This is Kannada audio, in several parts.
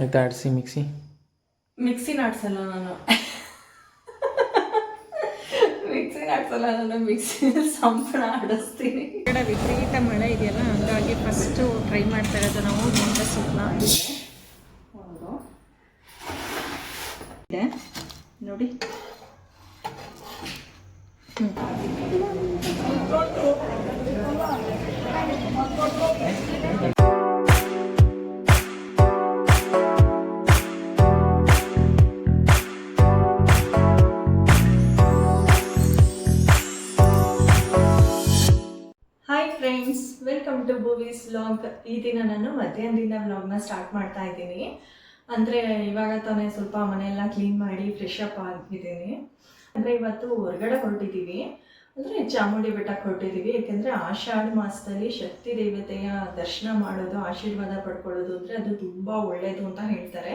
ಆಯ್ತಾ ಆಡಿಸಿ ಮಿಕ್ಸಿ ಮಿಕ್ಸಿ ನಾಡ್ಸಲ್ಲ ನಾನು. ಮಿಕ್ಸಿ ನಾಡ್ಸಲ್ಲ ನಾನು ಮಿಕ್ಸಿ ಸಂಪಣ ಆಡಿಸ್ತೀನಿ. ಕಡೆ ವಿಪರೀತ ಮಳೆ ಇದೆಯಲ್ಲ ಹಂಗಾಗಿ ಫಸ್ಟು ಟ್ರೈ ಮಾಡ್ತಾ ಇರೋದು ನಾವು ಮುಂದೆ ಸೂಪ್ನ ಇದೆ. ನೋಡಿ. Friends welcome to Boovi's vlog ಈ ದಿನ ನಾನು ಮಧ್ಯಾಹ್ನದಿಂದ ವ್ಲಾಗ್ನ ಸ್ಟಾರ್ಟ್ ಮಾಡ್ತಾ ಇದ್ದೀನಿ. ಅಂದರೆ ಇವಾಗ ತಾನೇ ಸ್ವಲ್ಪ ಮನೆಯೆಲ್ಲ ಕ್ಲೀನ್ ಮಾಡಿ ಫ್ರೆಶ್ ಅಪ್ ಆಗಿದ್ದೀನಿ. ಅಂದರೆ ಇವತ್ತು ಹೊರಗಡೆ ಹೊರಟಿದ್ದೀವಿ. ಅಂದರೆ ಚಾಮುಂಡಿ ಬೆಟ್ಟಕ್ಕೆ ಹೊರಟಿದ್ದೀವಿ. ಯಾಕೆಂದರೆ ಆಷಾಢ ಮಾಸದಲ್ಲಿ ಶಕ್ತಿ ದೇವತೆಯ ದರ್ಶನ ಮಾಡೋದು, ಆಶೀರ್ವಾದ ಪಡ್ಕೊಳ್ಳೋದು ಅಂದರೆ ಅದು ತುಂಬ ಒಳ್ಳೆಯದು ಅಂತ ಹೇಳ್ತಾರೆ.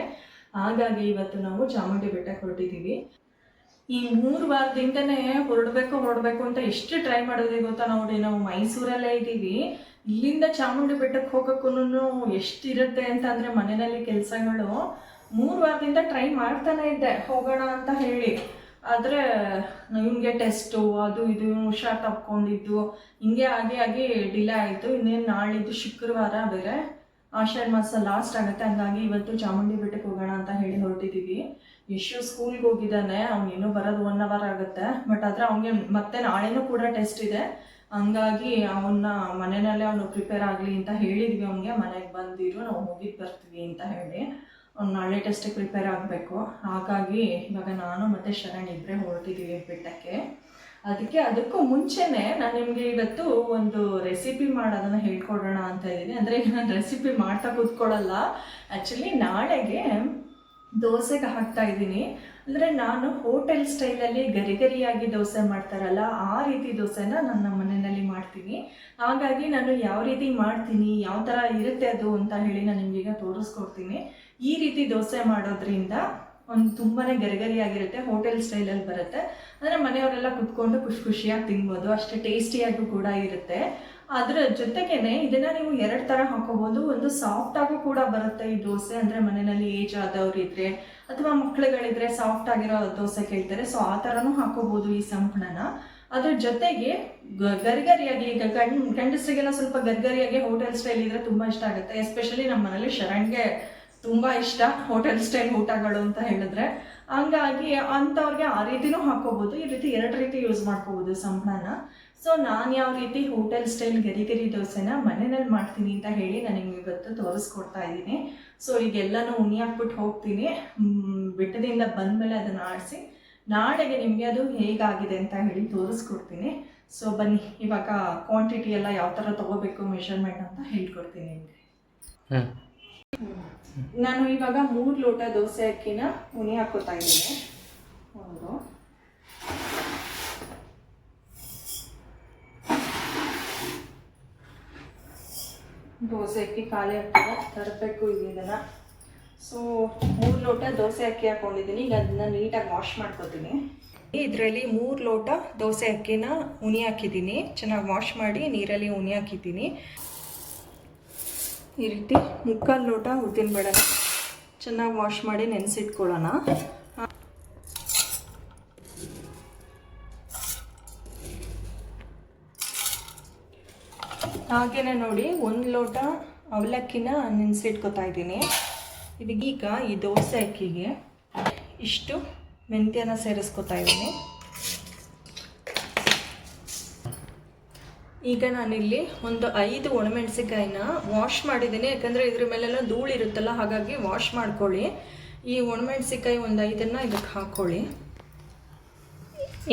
ಹಾಗಾಗಿ ಇವತ್ತು ನಾವು ಚಾಮುಂಡಿ ಬೆಟ್ಟಕ್ಕೆ ಹೊರಟಿದ್ದೀವಿ. ಈ ಮೂರು ವಾರದಿಂದನೇ ಹೊರಡ್ಬೇಕು ಹೊರಡ್ಬೇಕು ಅಂತ ಎಷ್ಟು ಟ್ರೈ ಮಾಡಿದ್ವಿ ಗೊತ್ತಾ ನೋಡಿ, ನಾವು ಮೈಸೂರಲ್ಲೇ ಇದ್ದೀವಿ. ಇಲ್ಲಿಂದ ಚಾಮುಂಡಿ ಬೆಟ್ಟಕ್ಕೆ ಹೋಗೋಕ್ಕೂ ಎಷ್ಟಿರುತ್ತೆ ಅಂತ ಅಂದರೆ ಮನೆಯಲ್ಲಿ ಕೆಲಸಗಳು. ಮೂರು ವಾರದಿಂದ ಟ್ರೈ ಮಾಡ್ತಾನೆ ಇದ್ದೆ, ಹೋಗೋಣ ಅಂತ ಹೇಳಿ. ಆದರೆ ಇವನಿಗೆ ಟೆಸ್ಟು ಅದು ಇದು ಹುಷಾರ್ ತಪ್ಕೊಂಡಿದ್ದು. ಹಿಂಗೆ ಆಗಿ ಆಗಿ ಡಿಲೇ ಆಯಿತು. ಇನ್ನೇನು ನಾಳಿದ್ದು ಶುಕ್ರವಾರ ಬೇರೆ. ಆಷಾಢ ಮಾಸ ಲಾಸ್ಟ್ ಆಗುತ್ತೆ, ಹಂಗಾಗಿ ಇವತ್ತು ಚಾಮುಂಡಿ ಬೆಟ್ಟಕ್ಕೆ ಹೋಗೋಣ ಅಂತ ಹೇಳಿ ಹೊರಟಿದ್ದೀವಿ. ಯಶು ಸ್ಕೂಲ್ಗೆ ಹೋಗಿದ್ದಾನೆ, ಅವ್ನು ಇನ್ನೂ ಬರೋದು ಒನ್ ಅವರ್ ಆಗುತ್ತೆ. ಬಟ್ ಆದರೆ ಅವನಿಗೆ ಮತ್ತೆ ನಾಳೆನೂ ಕೂಡ ಟೆಸ್ಟ್ ಇದೆ. ಹಂಗಾಗಿ ಅವನ್ನ ಮನೆಯಲ್ಲೇ ಅವನು ಪ್ರಿಪೇರ್ ಆಗಲಿ ಅಂತ ಹೇಳಿದ್ವಿ ಅವನಿಗೆ. ಮನೆಗೆ ಬಂದಿರು, ನಾವು ಹೋಗಿದ್ದು ಬರ್ತೀವಿ ಅಂತ ಹೇಳಿ. ಅವ್ನು ನಾಳೆ ಟೆಸ್ಟಿಗೆ ಪ್ರಿಪೇರ್ ಆಗಬೇಕು. ಹಾಗಾಗಿ ಇವಾಗ ನಾನು ಮತ್ತು ಶರಣ್ ಇಬ್ಬರೇ ಹೊರಟಿದ್ದೀವಿ ಬೆಟ್ಟಕ್ಕೆ. ಅದಕ್ಕೆ ಅದಕ್ಕೂ ಮುಂಚೆನೇ ನಾನು ನಿಮಗೆ ಇವತ್ತು ಒಂದು ರೆಸಿಪಿ ಮಾಡೋದನ್ನು ಹೇಳ್ಕೊಡೋಣ ಅಂತ ಇದ್ದೀನಿ. ಅಂದರೆ ಈಗ ನಾನು ರೆಸಿಪಿ ಮಾಡ್ತಾ ಕೂತ್ಕೊಳ್ಳಲ್ಲ. ಆ್ಯಕ್ಚುಲಿ ನಾಳೆಗೆ ದೋಸೆಗೆ ಹಾಕ್ತಾ ಇದ್ದೀನಿ. ಅಂದರೆ ನಾನು ಹೋಟೆಲ್ ಸ್ಟೈಲಲ್ಲಿ ಗರಿ ಗರಿಯಾಗಿ ದೋಸೆ ಮಾಡ್ತಾರಲ್ಲ, ಆ ರೀತಿ ದೋಸೆನ ನಾನು ನಮ್ಮ ಮನೆಯಲ್ಲಿ ಮಾಡ್ತೀನಿ. ಹಾಗಾಗಿ ನಾನು ಯಾವ ರೀತಿ ಮಾಡ್ತೀನಿ, ಯಾವ ಥರ ಇರುತ್ತೆ ಅದು ಅಂತ ಹೇಳಿ ನಾನು ನಿಮಗೀಗ ತೋರಿಸ್ಕೊಡ್ತೀನಿ. ಈ ರೀತಿ ದೋಸೆ ಮಾಡೋದ್ರಿಂದ ಒಂದು ತುಂಬಾ ಗರಿಗರಿಯಾಗಿರುತ್ತೆ, ಹೋಟೆಲ್ ಸ್ಟೈಲಲ್ಲಿ ಬರುತ್ತೆ. ಅಂದರೆ ಮನೆಯವರೆಲ್ಲ ಕುತ್ಕೊಂಡು ಖುಷಿ ಖುಷಿಯಾಗಿ ತಿನ್ಬೋದು, ಅಷ್ಟೇ ಟೇಸ್ಟಿಯಾಗೂ ಕೂಡ ಇರುತ್ತೆ. ಅದರ ಜೊತೆಗೇನೆ ಇದನ್ನ ನೀವು ಎರಡು ತರ ಹಾಕೋಬಹುದು ಒಂದು ಸಾಫ್ಟ್ ಆಗೂ ಕೂಡ ಬರುತ್ತೆ ಈ ದೋಸೆ. ಅಂದ್ರೆ ಮನೆಯಲ್ಲಿ ಏಜ್ ಆದವ್ರು ಇದ್ರೆ ಅಥವಾ ಮಕ್ಳುಗಳಿದ್ರೆ ಸಾಫ್ಟ್ ಆಗಿರೋ ದೋಸೆ ಕೇಳ್ತಾರೆ. ಸೊ ಆ ಥರನೂ ಹಾಕೋಬಹುದು ಈ ಸಂಪಣನ ಅದ್ರ ಜೊತೆಗೆ ಗರಿಗರಿಯಾಗಿ ಈಗ ಗಂಡ್, ಗಂಡಸರಿಗೆಲ್ಲ ಸ್ವಲ್ಪ ಗರಿಗರಿಯಾಗಿ ಹೋಟೆಲ್ ಸ್ಟೈಲ್ ಇದ್ರೆ ತುಂಬಾ ಇಷ್ಟ ಆಗುತ್ತೆ. ಎಸ್ಪೆಷಲಿ ನಮ್ಮ ಮನೇಲಿ ಶರಣ್ಗೆ ತುಂಬಾ ಇಷ್ಟ ಹೋಟೆಲ್ ಸ್ಟೈಲ್ ಊಟಗಳು ಅಂತ ಹೇಳಿದ್ರೆ. ಹಂಗಾಗಿ ಅಂಥವ್ರಿಗೆ ಆ ರೀತಿನೂ ಹಾಕೋಬಹುದು ಈ ರೀತಿ ಎರಡು ರೀತಿ ಯೂಸ್ ಮಾಡ್ಕೋಬಹುದು ಸಂಬಳನ ಸೊ ನಾನು ಯಾವ ರೀತಿ ಹೋಟೆಲ್ ಸ್ಟೈಲ್ ಗರಿ ಗರಿ ದೋಸೆನ ಮನೆಯಲ್ಲಿ ಮಾಡ್ತೀನಿ ಅಂತ ಹೇಳಿ ನಾನು ನಿಮ್ಗೆ ಇವತ್ತು ತೋರಿಸ್ಕೊಡ್ತಾ ಇದ್ದೀನಿ. ಸೊ ಈಗೆಲ್ಲನೂ ಉಣಿ ಹಾಕ್ಬಿಟ್ಟು ಹೋಗ್ತೀನಿ. ಬೆಟ್ಟದಿಂದ ಬಂದಮೇಲೆ ಅದನ್ನು ಆಡಿಸಿ ನಾಳೆಗೆ ನಿಮಗೆ ಅದು ಹೇಗಾಗಿದೆ ಅಂತ ಹೇಳಿ ತೋರಿಸ್ಕೊಡ್ತೀನಿ. ಸೊ ಬನ್ನಿ ಇವಾಗ ಕ್ವಾಂಟಿಟಿ ಎಲ್ಲ ಯಾವ ಥರ ತೊಗೋಬೇಕು ಮೆಷರ್ಮೆಂಟ್ ಅಂತ ಹೇಳ್ಕೊಡ್ತೀನಿ ನಿಮಗೆ. ನಾನು ಇವಾಗ ಮೂರು ಲೋಟ ದೋಸೆ ಅಕ್ಕಿನ ಉಣಿ ಹಾಕೋತಾ ಇದ್ದೀನಿ. ಹೌದು. ದೋಸೆ ಅಕ್ಕಿ, ಖಾಲಿ ಆಗ್ತದೆ. ತರಬೇಕು ಈಗ ಸೊ ಮೂರು ಲೋಟ ದೋಸೆ ಅಕ್ಕಿ ಹಾಕೊಂಡಿದ್ದೀನಿ. ಈಗ ಅದನ್ನ ನೀಟಾಗಿ ವಾಶ್ ಮಾಡ್ಕೋತೀನಿ. ಇದರಲ್ಲಿ ಮೂರು ಲೋಟ ದೋಸೆ ಅಕ್ಕಿನ ಉನಿ ಹಾಕಿದ್ದೀನಿ. ಚೆನ್ನಾಗಿ ವಾಶ್ ಮಾಡಿ ನೀರಲ್ಲಿ ಉನಿ ಹಾಕಿದ್ದೀನಿ. ಈ ರೀತಿ ಮುಕ್ಕಾಲು ಲೋಟ ಉದ್ದಿನ ಬೇಡ ಚೆನ್ನಾಗಿ ವಾಶ್ ಮಾಡಿ ನೆನೆಸಿಟ್ಕೊಳ್ಳೋಣ. ಹಾಗೆಯೇ ನೋಡಿ, ಒಂದು ಲೋಟ ಅವಲಕ್ಕಿನ ನೆನೆಸಿಟ್ಕೋತಾ ಇದ್ದೀನಿ. ಇದೀಗ ಈ ದೋಸೆ ಅಕ್ಕಿಗೆ ಇಷ್ಟು ಮೆಂತ್ಯನ ಸೇರಿಸ್ಕೊತಾ ಇದ್ದೀನಿ. ಈಗ ನಾನಿಲ್ಲಿ ಒಂದು ಐದು ಒಣಮೆಣಸಿಕಾಯಿನ ವಾಶ್ ಮಾಡಿದ್ದೀನಿ. ಯಾಕಂದರೆ ಇದ್ರ ಮೇಲೆಲ್ಲ ಧೂಳಿರುತ್ತಲ್ಲ, ಹಾಗಾಗಿ ವಾಶ್ ಮಾಡ್ಕೊಳ್ಳಿ. ಈ ಒಣಮೆಣಸಿಕಾಯಿ ಒಂದು ಐದನ್ನು ಇದಕ್ಕೆ ಹಾಕ್ಕೊಳ್ಳಿ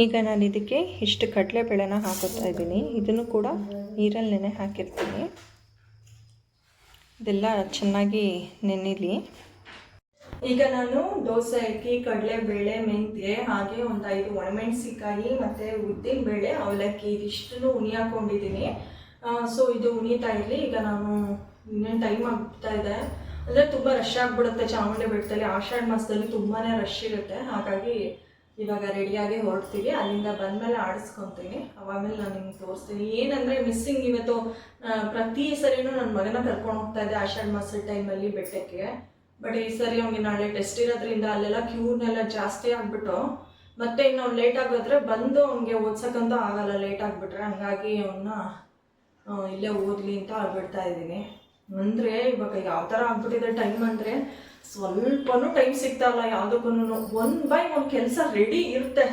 ಈಗ ನಾನು ಇದಕ್ಕೆ ಇಷ್ಟು ಕಡಲೆಬೇಳೆನ ಹಾಕೋತಾ ಇದ್ದೀನಿ. ಇದನ್ನು ಕೂಡ ನೀರಲ್ಲಿ ನೆನೆ ಹಾಕಿರ್ತೀನಿ. ಇದೆಲ್ಲ ಚೆನ್ನಾಗಿ ನೆನೆಲಿ ಈಗ ನಾನು ದೋಸೆ ಅಕ್ಕಿ ಕಡಲೆಬೇಳೆ ಮೆಂತ್ಯ ಹಾಗೆ ಒಂದು ಐದು ಒಣಮೆಣಸಿಕಾಯಿ ಮತ್ತು ಉದ್ದಿನ ಬೇಳೆ ಅವಲಕ್ಕಿ ಇದಿಷ್ಟನ್ನು ಉಣಿ ಹಾಕೊಂಡಿದ್ದೀನಿ ಸೊ ಇದು ಉಣಿತಾ ಇರಲಿ. ಈಗ ನಾನು ಇನ್ನೇನು ಟೈಮ್ ಆಗ್ತಾ ಇದೆ. ಅಂದರೆ ತುಂಬ ರಶ್ ಆಗಿಬಿಡುತ್ತೆ ಚಾಮುಂಡಿ ಬೆಟ್ಟದಲ್ಲಿ. ಆಷಾಢ ಮಾಸದಲ್ಲಿ ತುಂಬಾ ರಶ್ ಇರುತ್ತೆ. ಹಾಗಾಗಿ ಇವಾಗ ರೆಡಿಯಾಗಿ ಹೊರಡ್ತೀವಿ. ಅಲ್ಲಿಂದ ಬಂದಮೇಲೆ ಆಡಿಸ್ಕೊತೀನಿ. ಅವಾಗಲೇ ನಾನು ನಿಮ್ಗೆ ತೋರಿಸ್ತೀನಿ. ಏನಂದರೆ ಮಿಸ್ಸಿಂಗ್ ಇವತ್ತು ಪ್ರತಿ ಸರಿನೂ ನನ್ನ ಮಗನ ಕರ್ಕೊಂಡು ಹೋಗ್ತಾ ಇದ್ದೆ ಆಷಾಢ ಮಾಸದ ಟೈಮಲ್ಲಿ ಬೆಟ್ಟಕ್ಕೆ. ಬಟ್ ಈ ಸರಿ ಅವ್ನಿಗೆ ನಾಳೆ ಟೆಸ್ಟ್ ಇರೋದ್ರಿಂದ ಅಲ್ಲೆಲ್ಲ ಕ್ಯೂನೆಲ್ಲ ಜಾಸ್ತಿ ಆಗಿಬಿಟ್ಟು, ಮತ್ತೆ ಇನ್ನು ಅವ್ನು ಲೇಟ್ ಆಗೋದ್ರೆ ಬಂದು ಅವ್ನಿಗೆ ಓದ್ಸೋಕ್ಕಂತೂ ಆಗಲ್ಲ. ಲೇಟ್ ಆಗಿಬಿಟ್ರೆ ಹಂಗಾಗಿ ಅವನ್ನ ಇಲ್ಲೇ ಓದಲಿ ಅಂತ ಬಿಡ್ತಾ ಇದ್ದೀನಿ. ಅಂದರೆ ಇವಾಗ ಯಾವ ಥರ ಆಗ್ಬಿಟ್ಟಿದೆ ಟೈಮ್ ಅಂದರೆ ಸ್ವಲ್ಪನೂ ಟೈಮ್ ಸಿಗ್ತಾಯಿಲ್ಲ ಯಾವುದಕ್ಕೂ ಒನ್ ಬೈ ಒಂದು ಕೆಲಸ ರೆಡಿ ಇರುತ್ತೆ.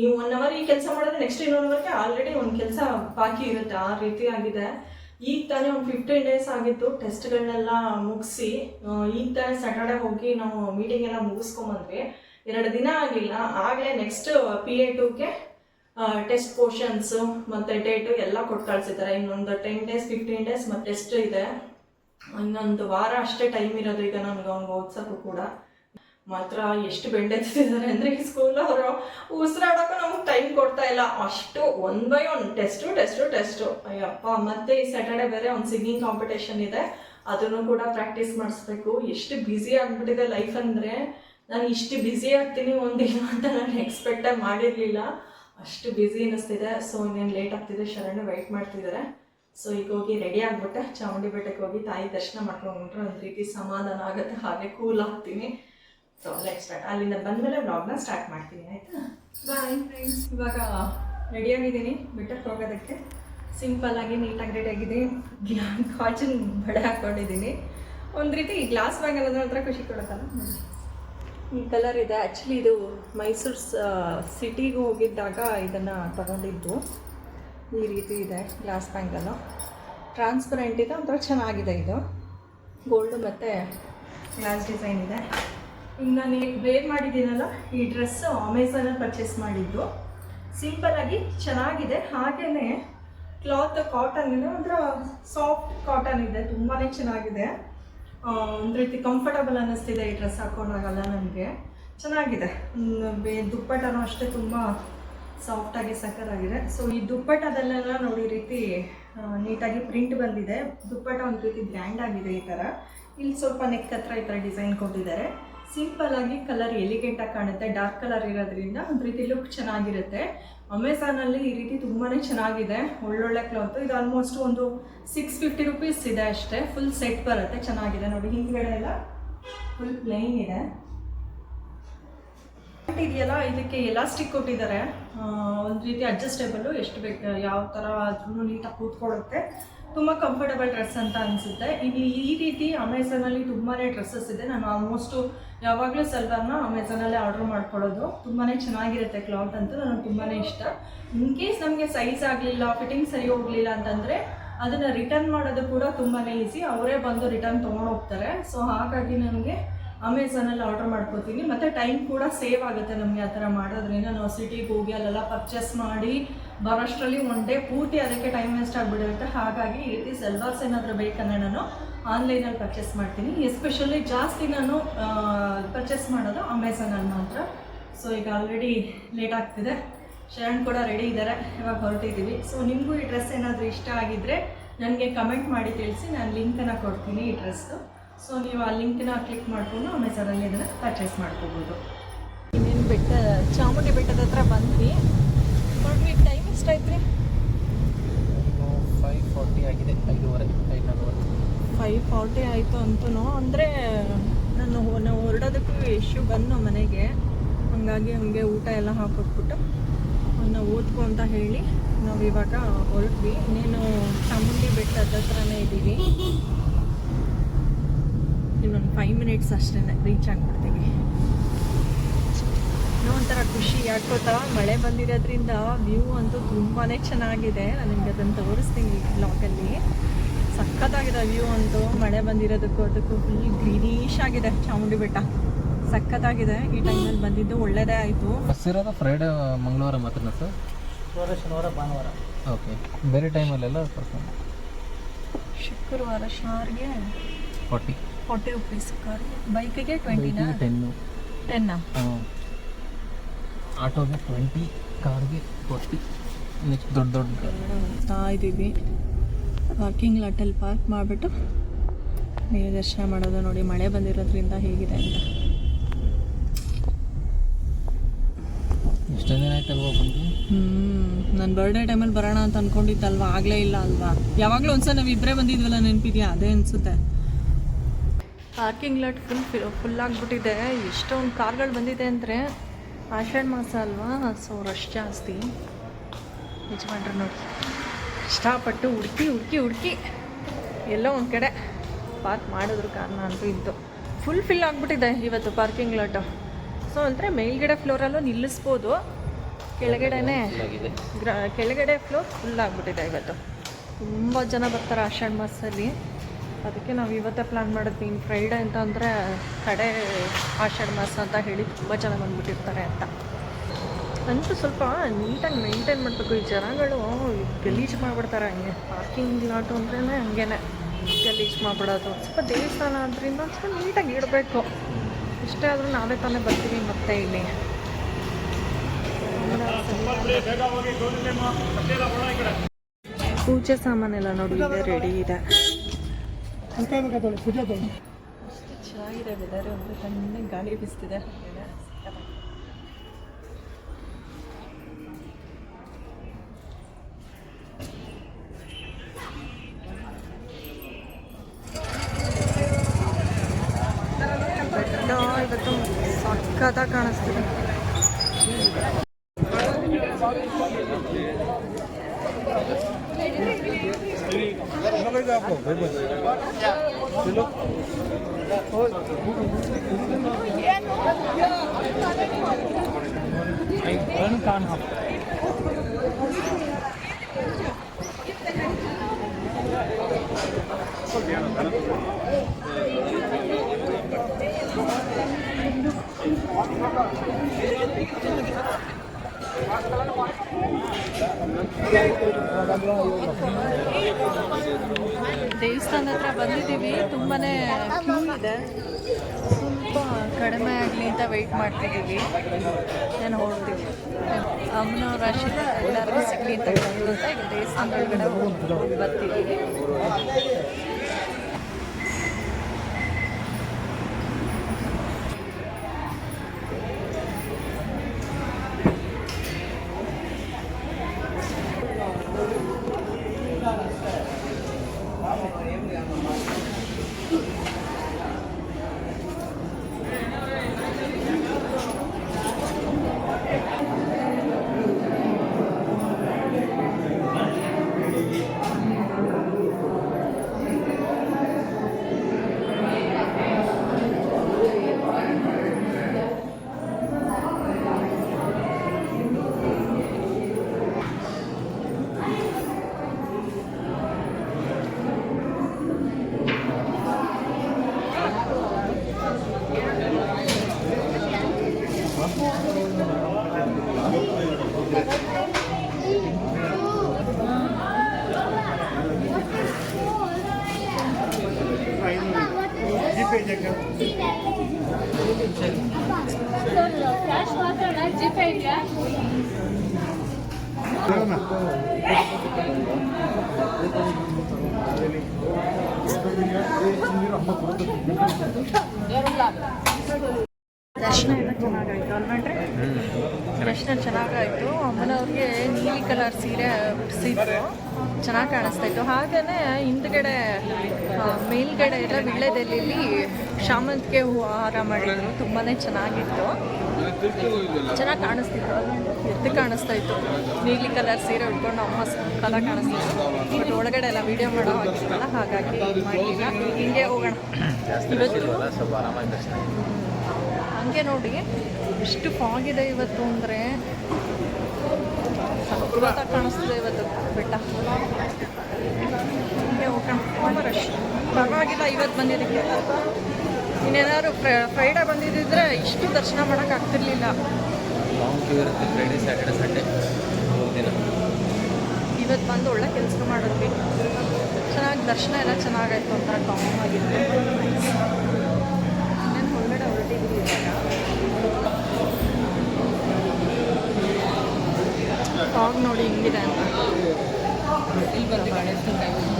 ಈ ಒನ್ ಅವರ್ ಈ ಕೆಲಸ ಮಾಡಿದ್ರೆ ನೆಕ್ಸ್ಟ್ ಅವರ್ಗೆ ಆಲ್ರೆಡಿ ಒಂದು ಕೆಲಸ ಬಾಕಿ ಇರುತ್ತೆ. ಆ ರೀತಿ ಆಗಿದೆ. ಈಗ ತಾನೇ ಒಂದು ಫಿಫ್ಟೀನ್ ಡೇಸ್ ಆಗಿತ್ತು. ಟೆಸ್ಟ್ಗಳನ್ನೆಲ್ಲ ಮುಗಿಸಿ ಈಗ ತಾನೇ ಸ್ಯಾಟರ್ಡೆ ಹೋಗಿ ನಾವು ಮೀಟಿಂಗ್ ಎಲ್ಲ ಮುಗಿಸ್ಕೊಂಬಂದ್ವಿ. ಎರಡು ದಿನ ಆಗಿಲ್ಲ. ಆಗಲೇ ನೆಕ್ಸ್ಟ್ ಪಿ ಎ ಟುಗೆ ಟೆಸ್ಟ್ ಪೋರ್ಷನ್ಸು ಮತ್ತು ಡೇಟು ಎಲ್ಲ ಕೊಟ್ಟು ಕಳಿಸಿದ್ದಾರೆ. ಇನ್ನೊಂದು ಟೆನ್ ಡೇಸ್ ಫಿಫ್ಟೀನ್ ಡೇಸ್ ಮತ್ತು ಟೆಸ್ಟ್ ಇದೆ. ಇನ್ನೊಂದು ವಾರ ಅಷ್ಟೇ ಟೈಮ್ ಇರೋದು. ಈಗ ನನಗೆ ಅವ್ನಿಗೆ ಓದ್ಸೋಕ್ಕೂ ಕೂಡ. ಮಾತ್ರ ಎಷ್ಟು ಬೆಂಡೆತ್ತಿದ್ದಾರೆ ಅಂದರೆ ಈ ಸ್ಕೂಲ್ ಅವರು. ಉಸಿರಾಡೋಕ್ಕೂ ನಮಗೆ ಟೈಮ್ ಕೊಡ್ತಾ ಇಲ್ಲ. ಅಷ್ಟು one by one test test test Ayyappa, ಮತ್ತೆ ಈ ಸ್ಯಾಟರ್ಡೆ ಬೇರೆ ಒಂದು ಸಿಂಗಿಂಗ್ ಕಾಂಪಿಟೇಷನ್ ಇದೆ. ಅದನ್ನು ಕೂಡ ಪ್ರಾಕ್ಟೀಸ್ ಮಾಡಿಸ್ಬೇಕು. ಎಷ್ಟು ಬ್ಯುಸಿ ಆಗಿಬಿಟ್ಟಿದೆ ಲೈಫ್ ಅಂದರೆ. ನಾನು ಇಷ್ಟು ಬ್ಯುಸಿ ಆಗ್ತೀನಿ ಒಂದಿನ ಅಂತ ನಾನು ಎಕ್ಸ್ಪೆಕ್ಟೇ ಮಾಡಿರಲಿಲ್ಲ. ಅಷ್ಟು ಬ್ಯುಸಿ ಅನ್ನಿಸ್ತಿದೆ. ಸೊ ಇನ್ನೇನು ಲೇಟ್ ಆಗ್ತಿದೆ. ಶರಣು ವೆಯ್ಟ್ ಮಾಡ್ತಿದ್ದಾರೆ. ಸೊ ಈಗ ಹೋಗಿ ರೆಡಿ ಆಗಿಬಿಟ್ಟೆ. ಚಾಮುಂಡಿ ಬೆಟ್ಟಕ್ಕೆ ಹೋಗಿ ತಾಯಿ ದರ್ಶನ ಮಾಡ್ಕೊಂಡ್ಬಿಟ್ರೆ ಒಂದು ರೀತಿ ಸಮಾಧಾನ ಆಗುತ್ತೆ ಹಾಗೆ ಕೂಲ್ ಆಗ್ತೀನಿ. ಸೊ ಲೆಟ್ ಸ್ಟಾರ್ಟ್ ಅಲ್ಲಿಂದ ಬಂದಮೇಲೆ ಬ್ಲಾಗ್ನ ಸ್ಟಾರ್ಟ್ ಮಾಡ್ತೀನಿ ಆಯಿತಾ? ಬಾಯ್ ಫ್ರೆಂಡ್ಸ್ ಇವಾಗ ರೆಡಿಯಾಗಿದ್ದೀನಿ ಬೆಟ್ಟಕ್ಕೆ ಹೋಗೋದಕ್ಕೆ. ಸಿಂಪಲ್ ಆಗಿ ನೀಟಾಗಿ ರೆಡಿ ಆಗಿದ್ದೀನಿ ಕಾಟನ್ ಬಡೆ ಹಾಕ್ಕೊಂಡಿದ್ದೀನಿ. ಒಂದು ರೀತಿ ಈ ಗ್ಲಾಸ್ ಬ್ಯಾಗ್ ಅನ್ನೋದ್ರ ಹತ್ರ ಖುಷಿ ಕೊಡುತ್ತಲ್ಲ. ಈ ಕಲರ್ ಇದೆ. ಆ್ಯಕ್ಚುಲಿ ಇದು ಮೈಸೂರು ಸಿಟಿಗೆ ಹೋಗಿದ್ದಾಗ ಇದನ್ನು ತಗೊಂಡಿದ್ದು. ಈ ರೀತಿ ಇದೆ ಗ್ಲಾಸ್ ಬ್ಯಾಂಗಲ್ಲು ಟ್ರಾನ್ಸ್ಪರೆಂಟ್ ಇದೆ, ಒಂಥರ ಚೆನ್ನಾಗಿದೆ ಇದು. ಗೋಲ್ಡು ಮತ್ತು ಗ್ಲಾಸ್ ಡಿಸೈನ್ ಇದೆ. ಈಗ ನಾನು ವೇರ್ ಮಾಡಿದ್ದೀನಲ್ಲ, ಈ ಡ್ರೆಸ್ಸು ಅಮೆಝಾನಲ್ಲಿ ಪರ್ಚೇಸ್ ಮಾಡಿದ್ದು. ಸಿಂಪಲ್ಲಾಗಿ ಚೆನ್ನಾಗಿದೆ ಹಾಗೆಯೇ ಕ್ಲಾತ್ ಕಾಟನ್ ಇದೆ ಒಂಥರ ಸಾಫ್ಟ್ ಕಾಟನ್ ಇದೆ ತುಂಬಾ ಚೆನ್ನಾಗಿದೆ. ಒಂದು ರೀತಿ ಕಂಫರ್ಟಬಲ್ ಅನ್ನಿಸ್ತಿದೆ ಈ ಡ್ರೆಸ್ ಹಾಕೊಂಡಾಗಲ್ಲ ನನಗೆ. ಚೆನ್ನಾಗಿದೆ. ದುಪ್ಪಟ್ಟನೂ ಅಷ್ಟೇ ತುಂಬ ಸಾಫ್ಟಾಗಿ ಸಕ್ಕರಾಗಿದೆ ಸೊ ಈ ದುಪ್ಪಟ್ಟದಲ್ಲೆಲ್ಲ ನೋಡಿ ರೀತಿ ನೀಟಾಗಿ ಪ್ರಿಂಟ್ ಬಂದಿದೆ. ದುಪ್ಪಟ್ಟ ಒಂದು ರೀತಿ ಗ್ರ್ಯಾಂಡ್ ಆಗಿದೆ ಈ ಥರ ಇಲ್ಲಿ ಸ್ವಲ್ಪ ನೆಕ್ ಹತ್ರ ಈ ಥರ ಡಿಸೈನ್ ಕೊಟ್ಟಿದ್ದಾರೆ. ಸಿಂಪಲ್ ಆಗಿ ಕಲರ್ ಎಲಿಗೆಂಟಾಗಿ ಕಾಣುತ್ತೆ. ಡಾರ್ಕ್ ಕಲರ್ ಇರೋದ್ರಿಂದ ಒಂದು ರೀತಿ ಲುಕ್ ಚೆನ್ನಾಗಿರುತ್ತೆ. ಅಮೆಝಾನಲ್ಲಿ ಈ ರೀತಿ ತುಂಬಾ ಚೆನ್ನಾಗಿದೆ. ಒಳ್ಳೊಳ್ಳೆ ಕ್ಲಾತ್ ಇದು ಆಲ್ಮೋಸ್ಟ್ ಒಂದು ಸಿಕ್ಸ್ ಫಿಫ್ಟಿ ರುಪೀಸ್ ಇದೆ ಅಷ್ಟೇ. ಫುಲ್ ಸೆಟ್ ಬರುತ್ತೆ. ಚೆನ್ನಾಗಿದೆ. ನೋಡಿ ಹಿಂದ್ಗಡೆ ಎಲ್ಲ ಫುಲ್ ಪ್ಲೈನ್ ಇದೆ. ಇದೆಯಲ್ಲ, ಇದಕ್ಕೆ ಎಲಾಸ್ಟಿಕ್ ಕೊಟ್ಟಿದ್ದಾರೆ. ಒಂದು ರೀತಿ ಅಡ್ಜಸ್ಟೇಬಲ್ ಎಷ್ಟು ಬೇಕು, ಯಾವ ಥರ ಆದ್ರೂ ನೀಟಾಗಿ ಕೂತ್ಕೊಳ್ಳುತ್ತೆ. ತುಂಬ ಕಂಫರ್ಟಬಲ್ ಡ್ರೆಸ್ ಅಂತ ಅನಿಸುತ್ತೆ. ಇಲ್ಲಿ ಈ ರೀತಿ ಅಮೆಝಾನಲ್ಲಿ ತುಂಬಾ ಡ್ರೆಸ್ಸಸ್ ಇದೆ. ನಾನು ಆಲ್ಮೋಸ್ಟು ಯಾವಾಗಲೂ ಸಲ್ವಾರ್ನ ಅಮೆಝಾನಲ್ಲೇ ಆರ್ಡ್ರ್ ಮಾಡ್ಕೊಳ್ಳೋದು. ತುಂಬಾ ಚೆನ್ನಾಗಿರುತ್ತೆ ಕ್ಲಾತ್ ಅಂತೂ ನನಗೆ ತುಂಬಾ ಇಷ್ಟ. ಇನ್ ಕೇಸ್ ನಮಗೆ ಸೈಜ್ ಆಗಲಿಲ್ಲ ಫಿಟ್ಟಿಂಗ್ ಸರಿ ಹೋಗಲಿಲ್ಲ ಅಂತಂದರೆ, ಅದನ್ನು ರಿಟರ್ನ್ ಮಾಡೋದು ಕೂಡ ತುಂಬಾ ಈಸಿ ಅವರೇ ಬಂದು ರಿಟರ್ನ್ ತೊಗೊಂಡೋಗ್ತಾರೆ ಸೊ ಹಾಗಾಗಿ ನನಗೆ ಅಮೆಝಾನಲ್ಲಿ ಆರ್ಡರ್ ಮಾಡ್ಕೋತೀನಿ. ಮತ್ತು ಟೈಮ್ ಕೂಡ ಸೇವ್ ಆಗುತ್ತೆ ನಮಗೆ ಆ ಥರ ಮಾಡೋದ್ರಿಂದ. ನಾವು ಸಿಟಿಗೆ ಹೋಗಿ ಅಲ್ಲೆಲ್ಲ ಪರ್ಚೇಸ್ ಮಾಡಿ ಬರೋಷ್ಟರಲ್ಲಿ ಒನ್ ಡೇ ಪೂರ್ತಿ ಅದಕ್ಕೆ ಟೈಮ್ ವೇಸ್ಟ್ ಆಗಿಬಿಡುತ್ತೆ. ಹಾಗಾಗಿ ಈ ರೀತಿ ಸೆಲ್ವಾರ್ಸ್ ಏನಾದರೂ ಬೇಕಂದರೆ ನಾನು ಆನ್ಲೈನಲ್ಲಿ ಪರ್ಚೇಸ್ ಮಾಡ್ತೀನಿ. ಎಸ್ಪೆಷಲಿ ಜಾಸ್ತಿ ನಾನು ಪರ್ಚೇಸ್ ಮಾಡೋದು ಅಮೆಝಾನಲ್ಲಿ ಮಾತ್ರ. ಸೊ ಈಗ ಆಲ್ರೆಡಿ ಲೇಟ್ ಆಗ್ತಿದೆ. ಶರಣ್ ಕೂಡ ರೆಡಿ ಇದ್ದಾರೆ ಇವಾಗ ಹೊರಟಿದ್ದೀವಿ ಸೊ ನಿಮಗೂ ಈ ಡ್ರೆಸ್ ಏನಾದರೂ ಇಷ್ಟ ಆಗಿದ್ದರೆ ನನಗೆ ಕಮೆಂಟ್ ಮಾಡಿ ತಿಳಿಸಿ. ನಾನು ಲಿಂಕನ್ನು ಕೊಡ್ತೀನಿ ಈ ಡ್ರೆಸ್ದು ಸೊ ನೀವು ಆ ಲಿಂಕ್ನ ಕ್ಲಿಕ್ ಮಾಡಿಕೊಂಡು ಅಮೆಝಾನಲ್ಲಿ ಇದನ್ನು ಪರ್ಚೇಸ್ ಮಾಡ್ಕೋಬೋದು. ಇನ್ನೇನು ಬೆಟ್ಟ ಚಾಮುಂಡಿ ಬೆಟ್ಟದ ಹತ್ರ ಬಂದ್ವಿ. ನೋಡ್ರಿ ಟೈಮ್ ಎಷ್ಟಾಯ್ತು ರೀ ಫೈವ್ ಫಾರ್ಟಿ ಆಗಿದೆ ಐದೂವರೆ ಐದು ನಲ್ವತ್ತು ಫೈವ್ ಫಾರ್ಟಿ ಆಯಿತು ಅಂತೂ ಅಂದರೆ ನಾನು ನಾವು ಹೊರಡೋದಕ್ಕೂ ಇಶ್ಯೂ ಬಂದು ಮನೆಗೆ. ಹಾಗಾಗಿ ಹಂಗೆ ಊಟ ಎಲ್ಲ ಹಾಕೊಟ್ಬಿಟ್ಟು ಅವನ್ನ ಓದ್ಕೊ ಅಂತ ಹೇಳಿ ನಾವು ಇವಾಗ ಹೊರಟ್ವಿ. ಇನ್ನೇನು ಚಾಮುಂಡಿ ಬೆಟ್ಟದ ಹತ್ರನೇ ಇದ್ದೀವಿ ಇನ್ನೊಂದು ಫೈವ್ ಮಿನಿಟ್ಸ್ ಅಷ್ಟೇ ರೀಚ್ ಆಗಿಬಿಡ್ತೀವಿ. ಇನ್ನೂ ಒಂಥರ ಖುಷಿ ಯಾಕೆ ಗೊತ್ತಾ? ಮಳೆ ಬಂದಿರೋದ್ರಿಂದ ವ್ಯೂ ಅಂತೂ ತುಂಬಾ ಚೆನ್ನಾಗಿದೆ. ನಾನು ನಿಮಗೆ ಅದನ್ನು ತೋರಿಸ್ತೀನಿ ಈ ಬ್ಲಾಗಲ್ಲಿ ಸಖತ್ತಾಗಿದೆ ವ್ಯೂ ಅಂತೂ. ಮಳೆ ಬಂದಿರೋದಕ್ಕೂ ಅದಕ್ಕೂ ಫುಲ್ ಗ್ರೀನಿಶ್ ಆಗಿದೆ ಚಾಮುಂಡಿ ಬೆಟ್ಟ. ಸಖತ್ತಾಗಿದೆ. ಈ ಟೈಮಲ್ಲಿ ಬಂದಿದ್ದು ಒಳ್ಳೆಯದೇ ಆಯಿತು. ಬಸ್ ಇರೋದು ಫ್ರೈಡೇ ಮಂಗಳವಾರ ಮಾತ್ರ ಸರ್ ಶುಕ್ರವಾರ ಶನಿವಾರ ಭಾನುವಾರ. ಓಕೆ ಬೇರೆ ಟೈಮಲ್ಲೆಲ್ಲ ಶುಕ್ರವಾರ ಶನಿವಾರಿಗೆ? ಫಾರ್ಟಿ ಫಾರ್ಟಿ ರುಪೀಸ್ ಕಾರ್ ಬೈಕಿಗೆ ಟ್ವೆಂಟಿನಾ ಟೆನ್ನು ಟೆನ್ನಾ ಆಟೋಗೆ ಟ್ವೆಂಟಿ ಕಾರ್ಗೆ ಫೋರ್ಟಿ ನೆಕ್ಸ್ಟ್ ದೊಡ್ಡ ದೊಡ್ಡ ಹೋಗ್ತಾ ಇದ್ದೀವಿ ಪಾರ್ಕಿಂಗ್ ಲಾಟಲ್ಲಿ ಪಾರ್ಕ್ ಮಾಡಿಬಿಟ್ಟು ನೀವು ದರ್ಶನ ಮಾಡೋದು ನೋಡಿ. ಮಳೆ ಬಂದಿರೋದ್ರಿಂದ ಹೇಗಿದೆ ಅಂತ. ಎಷ್ಟೊಂದು ದಿನ ಆಯ್ತಲ್ವ ಬಂದು? ಹ್ಞೂ ನನ್ನ ಬರ್ಡೇ ಟೈಮಲ್ಲಿ ಬರೋಣ ಅಂತ ಅನ್ಕೊಂಡಿದ್ದಲ್ವಾ? ಆಗಲೇ ಇಲ್ಲ ಅಲ್ವಾ? ಯಾವಾಗಲೂ ಒಂದ್ಸಲ ನಾವು ಇಬ್ಬರೇ ಬಂದಿದ್ವಲ್ಲ ನೆನಪಿದ್ಯಾ? ಅದೇ ಅನಿಸುತ್ತೆ. ಪಾರ್ಕಿಂಗ್ ಲಾಟ್ ಫುಲ್ ಫುಲ್ ಆಗಿಬಿಟ್ಟಿದೆ. ಎಷ್ಟೊಂದು ಕಾರ್ಗಳು ಬಂದಿದೆ ಅಂದರೆ ಆಷಾಢ ಮಾಸ ಅಲ್ವಾ? ಸೊ ರಶ್ ಜಾಸ್ತಿ. ಯಜಮಾನ್ರು ನೋಡಿ. ಇಷ್ಟಪಟ್ಟು ಹುಡುಕಿ ಹುಡುಕಿ ಹುಡುಕಿ ಎಲ್ಲೋ ಒಂದು ಕಡೆ ಪಾರ್ಕ್ ಮಾಡಿದ್ರು ಕಾರಣ ಅಂತೂ ಇದ್ದು ಫುಲ್ ಫಿಲ್ ಆಗಿಬಿಟ್ಟಿದೆ ಇವತ್ತು ಪಾರ್ಕಿಂಗ್ ಲಾಟು ಸೊ ಅಂದರೆ ಮೇಲ್ಗಡೆ ಫ್ಲೋರಲ್ಲೂ ನಿಲ್ಲಿಸ್ಬೋದು. ಕೆಳಗಡೆನೇ ಗ್ರ ಕೆಳಗಡೆ ಫ್ಲೋರ್ ಫುಲ್ ಆಗಿಬಿಟ್ಟಿದೆ ಇವತ್ತು. ತುಂಬ ಜನ ಬರ್ತಾರೆ ಆಷಾಢ ಮಾಸದಲ್ಲಿ. ಅದಕ್ಕೆ ನಾವು ಇವತ್ತೇ ಪ್ಲ್ಯಾನ್ ಮಾಡಿದ್ವಿ ಇನ್ನು ಫ್ರೈಡೇ ಅಂತ ಅಂದರೆ ಕಡೆ ಆಷಾಢ ಮಾಸ ಅಂತ ಹೇಳಿ ತುಂಬ ಜನ ಬಂದ್ಬಿಟ್ಟಿರ್ತಾರೆ ಅಂತ. ಅಂತೂ ಸ್ವಲ್ಪ ನೀಟಾಗಿ ಮೇಂಟೈನ್ ಮಾಡಬೇಕು. ಈ ಜನಗಳು ಗಲೀಜು ಮಾಡಿಬಿಡ್ತಾರೆ. ಹಂಗೆ ಪಾರ್ಕಿಂಗ್ ಲಾಟು ಅಂದ್ರೇ ಹಂಗೇನೆ. ಗಲೀಜು ಮಾಡಿಬಿಡೋದು. ಸ್ವಲ್ಪ ದೇವಸ್ಥಾನ ಆದ್ರಿಂದ ಸ್ವಲ್ಪ ನೀಟಾಗಿ ಇಡಬೇಕು. ಇಷ್ಟೇ ಆದರೂ ನಾವೇ ತಾನೇ ಬರ್ತೀವಿ ಮತ್ತೆ ಇಲ್ಲಿ. ಪೂಜೆ ಸಾಮಾನೆಲ್ಲ ನೋಡಿ, ಇದೆ ರೆಡಿ ಇದೆ. ಚೆನ್ನಾಗಿದೆ ವೆದರ್ ಅಂದರೆ ತಣ್ಣಗೆ ಗಾಳಿ ಬೀಸ್ತಿದೆ. ભાઈ આપણો ભાઈ કામ Yeah, ದೇವಸ್ಥಾನ ಹತ್ರ ಬಂದಿದ್ದೀವಿ. ತುಂಬಾ ಕ್ಯೂ ಇದೆ. ಸ್ವಲ್ಪ ಕಡಿಮೆ ಆಗಲಿ ಅಂತ ವೆಯ್ಟ್ ಮಾಡ್ತಿದ್ದೀವಿ. ನಾನು ಹೊರಡ್ತೀವಿ ಅಮ್ಮನವ್ರ ಆಶೀರ್ವಾದ ಎಲ್ಲರಿಗೂ ಸಿಗಲಿ ಅಂತ ಕೇಳ್ಕೊಂತ ಈಗ ದೇವಸ್ಥಾನ ಒಳಗಡೆ ಬರ್ತಿದ್ದೀವಿ ದರ್ಶನ ಎಲ್ಲ ಚೆನ್ನಾಗಾಯ್ತು ದರ್ಶನ ಚೆನ್ನಾಗಾಯ್ತು. ಅಮ್ಮನವ್ರಿಗೆ ನೀಲಿ ಕಲರ್ ಸೀರೆ ಉಡಿಸಿದ್ರು. ಚೆನ್ನಾಗಿ ಕಾಣಿಸ್ತಾ ಇತ್ತು. ಹಾಗೇನೆ ಹಿಂದ್ಗಡೆ ಮೇಲ್ಗಡೆ ಎಲ್ಲ ವಿಳ್ಳೆದೆಲೆಯಲ್ಲಿ ಶಾಮಂತಿಗೆ ಹೂವು ಹಾರ ಮಾಡಿದ್ರು ತುಂಬಾ ಚೆನ್ನಾಗಿತ್ತು. ಚೆನ್ನಾಗಿ ಕಾಣಿಸ್ತಿತ್ತು. ಎದ್ದು ಕಾಣಿಸ್ತಾ ಇತ್ತು. ನೀಲಿ ಕಲರ್ ಸೀರೆ ಉಟ್ಕೊಂಡು ಅಮ್ಮ ಕಲ ಕಾಣಿಸ್ತಿತ್ತು. ಬಟ್ ಒಳಗಡೆ ಎಲ್ಲ ವೀಡಿಯೋ ಮಾಡೋ ಆಗಿತ್ತಲ್ಲ ಹಾಗಾಗಿ ಹಿಂಗೆ ಹೋಗೋಣ. ಹಂಗೆ ನೋಡಿ, ಎಷ್ಟು ಫಾಗ್ ಇದೆ ಇವತ್ತು ಅಂದರೆ ಸಕ್ಕತ್ತಾಗಿ ಕಾಣಿಸ್ತದೆ ಇವತ್ತು. ಬೆಟ್ಟ. ಹಂಗೆ ಹೋಗೋಣ ತುಂಬ ರಶ್ ಪರವಾಗಿಲ್ಲ ಇವತ್ತು ಬಂದಿದ್ದಕ್ಕೆ. ಇನ್ನೇನಾದ್ರು ಫ್ರೈಡೇ ಬಂದಿದ್ದಿದ್ರೆ ಇಷ್ಟು ದರ್ಶನ ಮಾಡೋಕೆ ಆಗ್ತಿರ್ಲಿಲ್ಲ. ಲಾಂಗ್ ಕ್ಯೂ ಇರುತ್ತೆ ಫ್ರೈಡೆ ಸ್ಯಾಟರ್ಡೆ ಸಂಡೇ ದಿನ ಇವತ್ತು ಬಂದು ಒಳ್ಳೆ ಕೆಲಸ ಮಾಡಿದ್ವಿ. ಚೆನ್ನಾಗಿ ದರ್ಶನ ಎಲ್ಲ ಚೆನ್ನಾಗಾಯ್ತು ಒಂಥರ ಕಾಮ್ ಆಗಿತ್ತು ಇನ್ನೇನು ಹೊರಗಡೆ ಹೊರಟಿದ್ವಿ ಇವಾಗ ಫಾಗ್ ನೋಡಿ ಹಿಂಗಿದೆ ಅಂತ. ಇಲ್ಲಿ ಬಂದು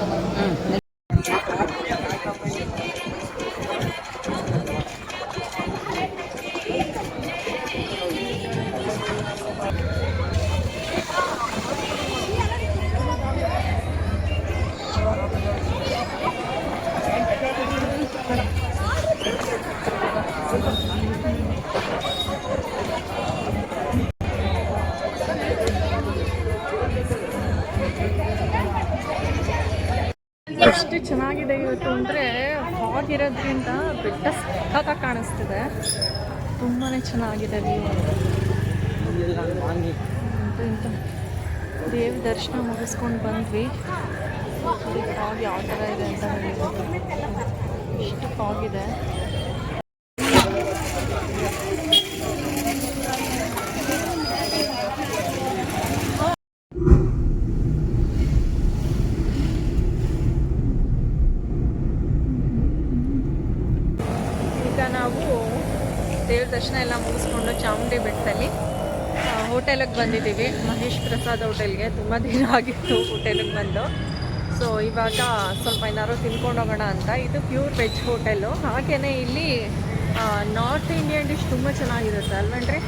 ತುಂಬಾ ಚೆನ್ನಾಗಿದೆ ವ್ಯೂ ಇಂಥ ದೇವ್ರ ದರ್ಶನ ಮುಗಿಸ್ಕೊಂಡು ಬಂದ್ವಿ. ಫಾಗ್ ಯಾವ ಥರ ಇದೆ ಅಂತ ಹೇಳಿದ್ರು ಇಷ್ಟು ಫಾಗ್ ಇದೆ ಈಗ ನಾವು ದೇವ್ರ ದರ್ಶನ ಎಲ್ಲ ಮುಗಿಸ್ಕೊಂಡು ಚಾಮುಂಡಿ ಬೆಟ್ಟದಲ್ಲಿ ಹೋಟೆಲಿಗೆ ಬಂದಿದ್ದೀವಿ. ಮಹೇಶ್ ಪ್ರಸಾದ್ ಹೋಟೆಲ್ಗೆ. ತುಂಬ ದಿನ ಆಗಿತ್ತು ಹೋಟೆಲಿಗೆ ಬಂದು. ಸೊ ಇವಾಗ ಸ್ವಲ್ಪ ಏನಾದ್ರು ತಿನ್ಕೊಂಡು ಹೋಗೋಣ ಅಂತ. ಇದು ಪ್ಯೂರ್ ವೆಜ್ ಹೋಟೆಲು. ಹಾಗೇ ಇಲ್ಲಿ ನಾರ್ತ್ ಇಂಡಿಯನ್ ಡಿಶ್ ತುಂಬ ಚೆನ್ನಾಗಿರುತ್ತೆ ಅಲ್ವೇನ್ರಿ?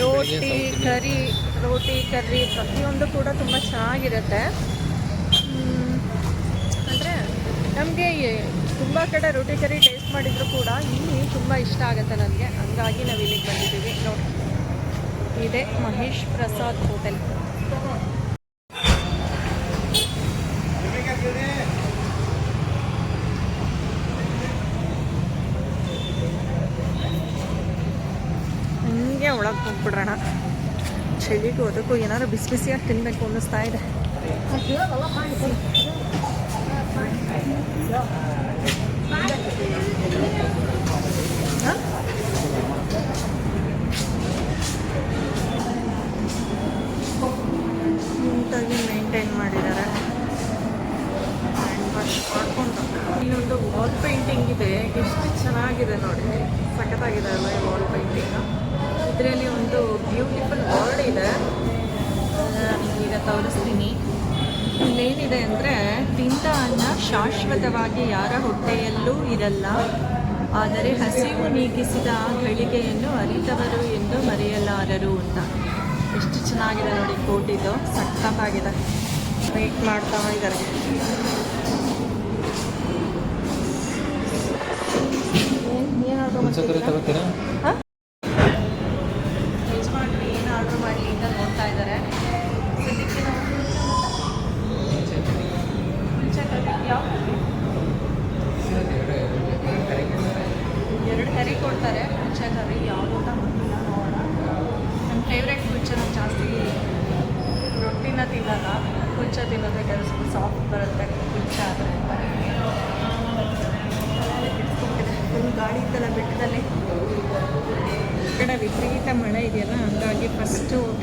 ರೋಟಿ ಕರಿ ರೋಟಿ ಕರ್ರಿ ಪ್ರತಿಯೊಂದು ಕೂಡ ತುಂಬ ಚೆನ್ನಾಗಿರುತ್ತೆ. ಅಂದರೆ ನಮಗೆ ತುಂಬ ಕಡೆ ರೋಟಿ ಕರಿ ಟೇಸ್ಟ್ ಮಾಡಿದರೂ ಕೂಡ ಇಲ್ಲಿ ತುಂಬ ಇಷ್ಟ ಆಗುತ್ತೆ ನನಗೆ. ಹಂಗಾಗಿ ನಾವು ಇಲ್ಲಿಗೆ ಬಂದಿದ್ದೀವಿ. ನೋಡಿ. ಇದೆ ಮಹೇಶ್ ಪ್ರಸಾದ್ ಹೋಟೆಲ್. ಹಿಂಗೆ ಒಳಗೆ ಹೋಗ್ಬಿಡ್ರಣ. ಚಳಿಗೂ ಅದಕ್ಕೂ ಏನಾದ್ರು ಬಿಸಿ ಬಿಸಿಯಾಗಿ ತಿನ್ನಬೇಕು ಅನ್ನಿಸ್ತಾ ಇದೆ ನೀಟಾಗಿ ಮೇಂಟೈನ್ ಮಾಡಿದ್ದಾರೆ ಹ್ಯಾಂಡ್ ವಾಶ್ ಮಾಡಿಕೊಂಡು ಇಲ್ಲೊಂದು ವಾಲ್ ಪೇಂಟಿಂಗ್ ಇದೆ ಎಷ್ಟು ಚೆನ್ನಾಗಿದೆ ನೋಡಿ. ಸಖತ್ತಾಗಿದೆ ಅಲ್ಲ ಈ ವಾಲ್ ಪೇಂಟಿಂಗ್ ಇದರಲ್ಲಿ ಒಂದು ಬ್ಯೂಟಿಫುಲ್ ವರ್ಡ್ ಇದೆ. ಈಗ ತೋರಿಸ್ತೀನಿ. ಇಲ್ಲೇನಿದೆ ಅಂದರೆ ತಿಂತ ಅನ್ನ ಶಾಶ್ವತವಾಗಿ ಯಾರ ಹೊಟ್ಟೆಯಲ್ಲೂ ಇರಲ್ಲ. ಆದರೆ ಹಸಿವು ನೀಗಿಸಿದ ಗಳಿಗೆಯನ್ನು ಅರಿತವರು ಎಂದು ಮರೆಯಲಾರರು ಅಂತ. ಎಷ್ಟು ಚೆನ್ನಾಗಿದೆ ನೋಡಿ ಕೋಟಿದು ಸಖತ್ತಾಗಿದೆ. ವೇಟ್ ಮಾಡ್ತಾ ಇದ್ದಾರೆ. ಸಕ್ಕರೆ ತಗೋತೀರಾ? ಯಜಮಾನ್ರು ಏನು ಆರ್ಡ್ರ್ ಮಾಡಲಿ ಅಂತ ನೋಡ್ತಾ ಇದ್ದಾರೆ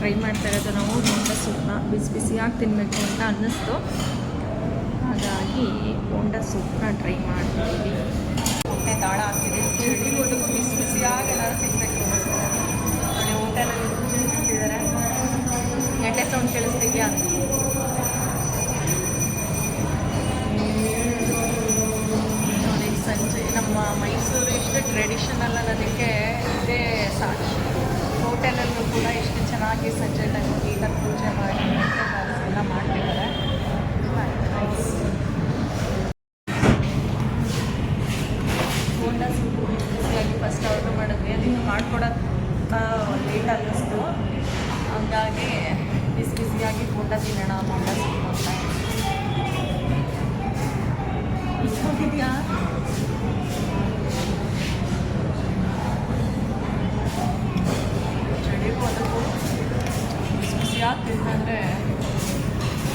ಟ್ರೈ ಮಾಡ್ತಾ ಇರೋದು ನಾವು ಬೋಂಡ ಸೂಪ್ನ ಬಿಸಿ ಬಿಸಿಯಾಗಿ ತಿನ್ನಬೇಕು ಅಂತ ಅನ್ನಿಸ್ತು. ಹಾಗಾಗಿ ಬೋಂಡ ಸೂಪ್ನ ಟ್ರೈ ಮಾಡ್ತಿದ್ದೀವಿ ಹೊಟ್ಟೆ ತಾಳ ಆಗ್ತಿದೆ ಬಿಸಿ ಬಿಸಿಯಾಗಿ ಎಲ್ಲರೂ ತಿನ್ನಬೇಕು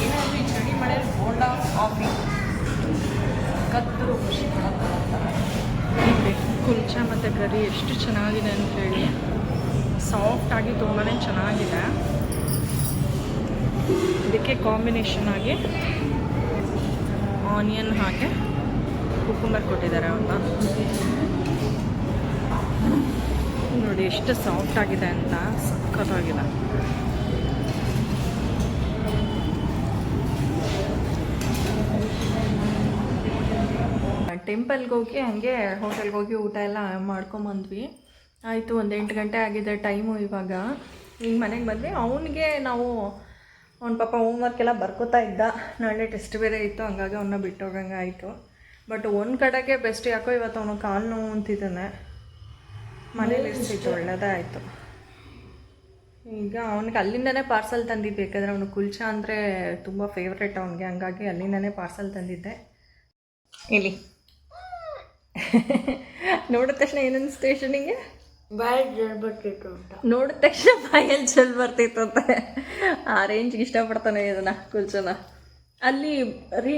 ಏನಾದರೂ ಈ ಚಳಿ ಮಳೆಯಲ್ಲಿ ಆಫ್ ಕಾಫಿ ಕತ್ತರು ಖುಷಿ ಕುಲ್ಚ ಮತ್ತು ಕರಿ ಎಷ್ಟು ಚೆನ್ನಾಗಿದೆ ಅಂತ ಹೇಳಿ. ಸಾಫ್ಟಾಗಿ ತುಂಬಾ ಚೆನ್ನಾಗಿದೆ. ಇದಕ್ಕೆ ಕಾಂಬಿನೇಷನ್ ಆಗಿ ಆನಿಯನ್ ಹಾಗೆ ಕುಕುಂಬರ್ ಕೊಟ್ಟಿದ್ದಾರೆ ಅಂತ. ನೋಡಿ, ಎಷ್ಟು ಸಾಫ್ಟ್ ಆಗಿದೆ ಅಂತ, ಸಖತ್ತಾಗಿದೆ. ಟೆಂಪಲ್ಗೆ ಹೋಗಿ ಹಂಗೆ ಹೋಟೆಲ್ಗೆ ಹೋಗಿ ಊಟ ಎಲ್ಲ ಮಾಡ್ಕೊಂಬಂದ್ವಿ. ಆಯಿತು, ಒಂದು ಎಂಟು ಗಂಟೆ ಆಗಿದೆ ಟೈಮು ಇವಾಗ. ಈಗ ಮನೆಗೆ ಬಂದ್ವಿ. ಅವನಿಗೆ ನಾವು ಅವ್ನ ಪಾಪ ಹೋಮ್ವರ್ಕ್ ಎಲ್ಲ ಬರ್ಕೋತಾ ಇದ್ದ. ನಾಳೆ ಟೆಸ್ಟ್ ಬೇರೆ ಇತ್ತು, ಹಂಗಾಗಿ ಅವನ್ನ ಬಿಟ್ಟು ಹೋಗಂಗೆ ಆಯಿತು. ಬಟ್ ಒಂದು ಕಡೆಗೆ ಬೆಸ್ಟ್ ಯಾಕೋ ಇವತ್ತು ಅವನು ಕಾಲು ನೋವು ಅಂತಿದ್ದಾನೆ. ಮನೇಲಿ ಇರ್ಸಿತ್ತು ಒಳ್ಳೆಯದೇ ಆಯಿತು. ಈಗ ಅವನಿಗೆ ಅಲ್ಲಿಂದನೇ ಪಾರ್ಸಲ್ ತಂದಿದ್ದು, ಬೇಕಾದ್ರೆ ಅವನು ಕುಲ್ಚಾ ಅಂದರೆ ತುಂಬ ಫೇವ್ರೇಟ್ ಅವನಿಗೆ. ಹಂಗಾಗಿ ಅಲ್ಲಿಂದನೇ ಪಾರ್ಸಲ್ ತಂದಿದ್ದೆ. ಇಲ್ಲಿ ನೋಡಿದ ತಕ್ಷಣ ಏನನ್ನಿಸ್ತು ಯಶನಿಗೆ ಬಾಯ್ ಅಂತ ನೋಡಿದ ತಕ್ಷಣ ಬಾಯಲ್ಲಿ ಚೆಲ್ ಬರ್ತಿತ್ತು ಅಂತ. ಆ ರೇಂಜ್ಗೆ ಇಷ್ಟಪಡ್ತಾನೆ ಇದನ್ನ ಕುಲ್ಚನ. ಅಲ್ಲಿ ರೀ